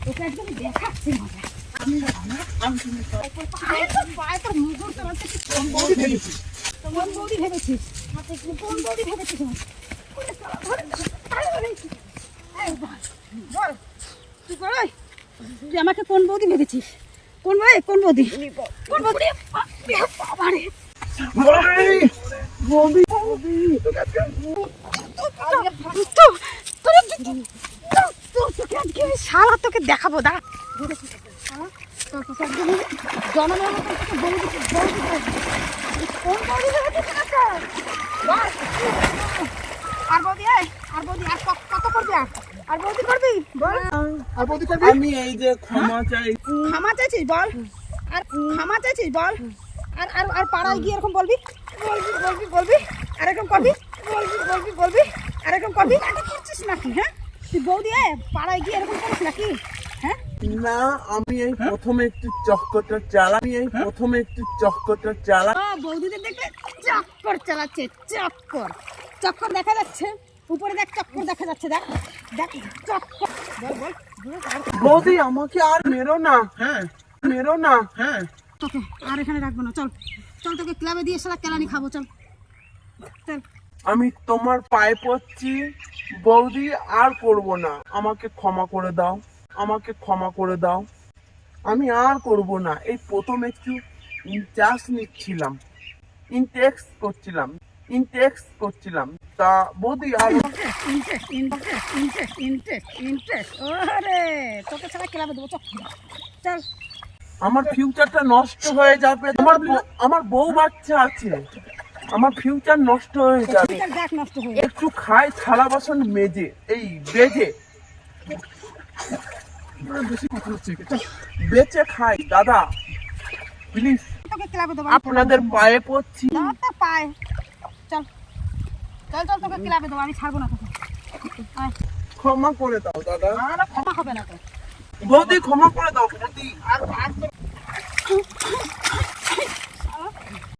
আজকে আমি দেখাচ্ছি মজা আমাকে কোন বৌদি ভেবেছিস? কোন ভাই কোন বৌদি? কোন বাবা রে বৌদি! বৌদি! আর ক- কত করবি আর? আর করবি? বল। আর বৌদি করবি? আমি এই যে ক্ষমা চাই। ক্ষমা চাইছিস? বল। আর ক্ষমা চাইছিস? বল। আর আর আর পাড়ায় গিয়ে এরকম বলবি? বলবি বলবি বলবি? আর এরকম করবি? বলবি বলবি বলবি? আর এরকম করবি? এটা করছিস নাকি হ্যাঁ? তুই বৌদি এ পাড়ায় গিয়ে এরকম করিস নাকি? হ্যাঁ? না আমি এই প্রথমে একটু চক্করটা চালা আমি এই প্রথমে একটু চক্করটা চালা ও বৌদিদের দেখলে চক্কর চালাচ্ছে চক্কর। চক্কর দেখা যাচ্ছে। উপরে দেখ চক্কর দেখা যাচ্ছে দেখ দেখ চক্কর। বৌদি আমাকে আর মেরো না। হ্যাঁ। মেরো না। হ্যাঁ। তোকে আর এখানে রাখব না চল। চল তোকে ক্লাবে দিয়ে সারা কেলানি খাব চল। চল। আমি তোমার পায়ে পড়ছি। বৌদি আর করব না। আমাকে ক্ষমা করে দাও। আমাকে ক্ষমা করে দাও। আমি আর করব না। এই প্রথম একটু ইনচার্জ নিচ্ছিলাম। ইনটেক্স করছিলাম। ইনটেক্স করছিলাম। তা বৌদি আর ওরে তোকে ছাড়া দেবো চল। আমার ফিউচারটা নষ্ট হয়ে যাবে। আমার আমার বউ বাচ্চা আছে। আমার ফিউচার নষ্ট হয়ে যাবে। একটু খাই থালা বাসন মেজে এই বেজে। বেচে খাই দাদা প্লিজ আপনাদের পায়ে পড়ছি। দাও তো পায়। চল। চল চল তোকে ক্লাবে দেবো আমি ছাড়বো না তোকে। ক্ষমা করে দাও দাদা। ক্ষমা হবে না তো বৌদি ক্ষমা করে দাও বৌদি। আর